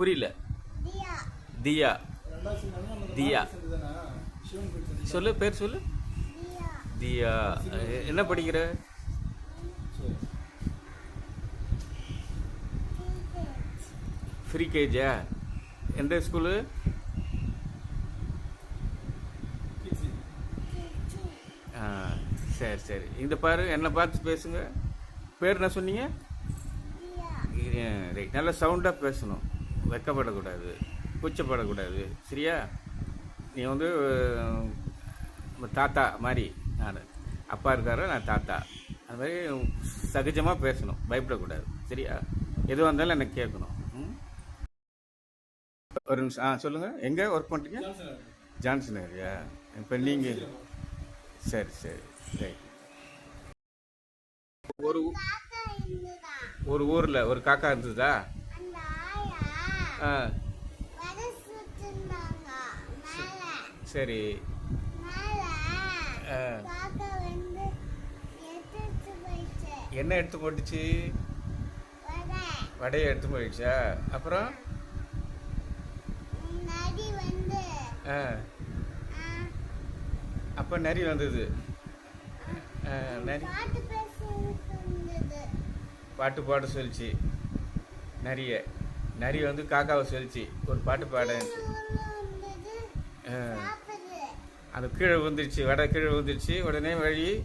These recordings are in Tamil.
புரியல. தியா. தியா. சொல்லு பேர் சொல்லு. தியா. என்ன படிக்கிற? ஃப்ரீ கேஜா எந்த ஸ்கூலு சரி சரி. இந்த பாரு என்னை பார்த்து பேசுங்க. பேர் என்ன சொன்னீங்க? ரைட். நல்லா சவுண்டாக பேசணும். வெக்கப்படக்கூடாது கூச்சப்படக்கூடாது. சரியா? நீ வந்து தாத்தா மாதிரி நான். அப்பா இருக்காரு? நான் தாத்தா. அது மாதிரி சகஜமாக பேசணும். பயப்படக்கூடாது. சரியா? எதுவாக இருந்தாலும் எனக்கு கேட்கணும். ம்? ஒரு நிமிஷம். ஆ சொல்லுங்கள் எங்கே ஒர்க் பண்ணுறீங்க ஜான்சன் ஏரியா இப்போ நீங்கள் சரி சரி. ரைட் ஒரு ஒரு ஊரில் ஒரு காக்கா இருந்ததா? சரி. என்ன எடுத்து போட்டுச்சு? வடை வடையை எடுத்து போயிடுச்சா? அப்புறம்? அப்போ நரி வந்தது. நரி. பாட்டு பாட சொல்லிச்சு. நரிய. நரி வந்து காக்காவை சொல்லிச்சு. ஒரு பாட்டு பாட அது கீழே விழுந்துருச்சு வடை கீழே விழுந்துருச்சு உடனே வழி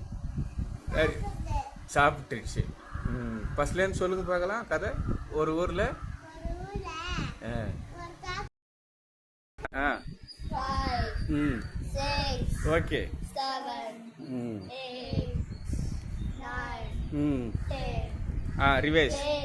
சாப்பிட்டுருச்சு. ம். ஃபஸ்ட்லேருந்து சொல்லுங்க பார்க்கலாம் கதை. ஒரு ஊரில். ஆ. ம். ஓகே. ம். ம். ஆ reverse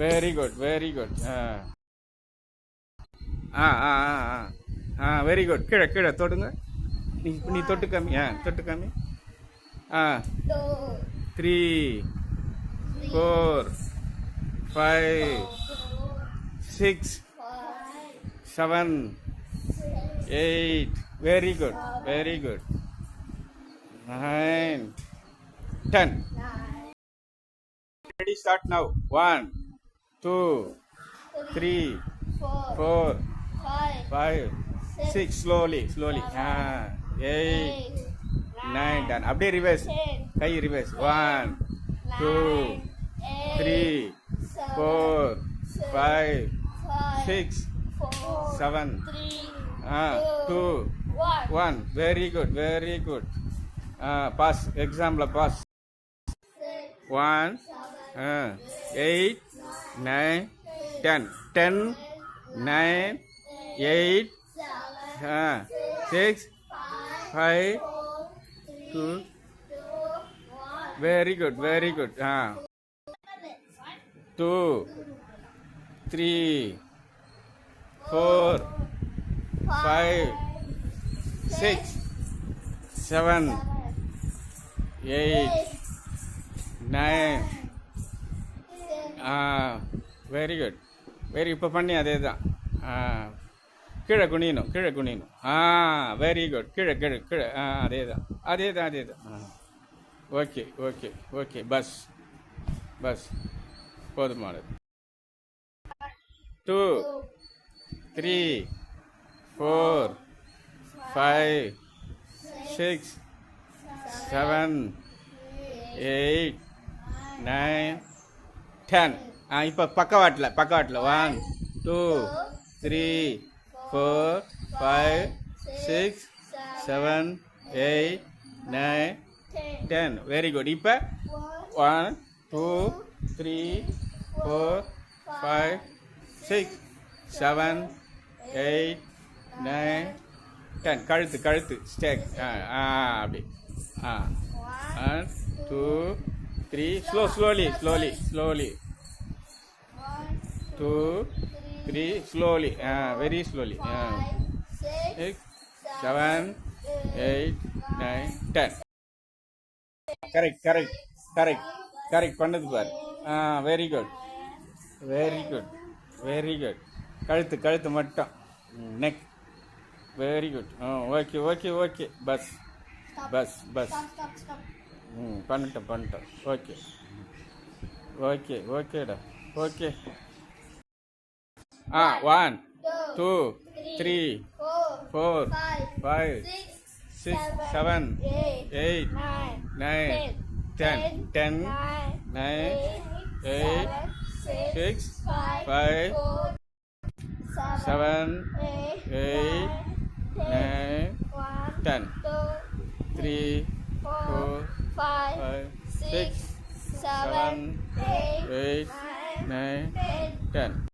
very good very good ஆ ஆ ஆ ஆ ஆ ஆ வெரி குட் கீழே கீழே தொடுங்க நீ நீ தொட்டு காமி ஆ தொட்டு காமி ஆ two, three four five six five, seven eight very good very good nine ten nine, ready start now. One. Two three four, four five, five six slowly slowly ah eight eight, nine done அப்படியே ரிவர்ஸ் கை reverse one two nine, eight, three seven, four five five, six four, seven three, ah two one. one very good very good ah pass examல pass Six, one ah eight nine ten ten nine eight हाँ six five two very good very good हाँ two three four five six seven eight nine very good very இப்போ பண்ணி அதே தான் கீழே குனியணும் கீழே குனியணும். ஆ வெரி குட் கீழே கீழே கீழே. ஆ அதே தான் அதே தான் அதே தான் ஓகே ஓகே ஓகே பஸ் பஸ் போதுமானது two three four five six seven eight nine ten ஆ இப்போ பக்கவாட்டில் பக்கவாட்டில். One two three four five six seven eight nine ten very good இப்போ one two three four five six seven eight nine ten கழுத்து கழுத்து. ஸ்டேக் ஆ ஆ அப்படி. ஆ. One two three slow slowly slowly slowly two three slowly ஆ வெரி ஸ்லோலி ஆ six seven eight nine ten correct correct correct correct பண்ணது பாரு. ஆ very good very good very good கழுத்து கழுத்து மட்டும். நெக் வெரி குட் ஆ ஓகே ஓகே ஓகே பஸ் பஸ் பஸ். ம் பண்ணிட்டேன் பண்ணிட்டேன் ஓகே ஓகே ஓகேடா ஓகே ஆ one two three four five six seven eight nine ten ten nine eight six five seven eight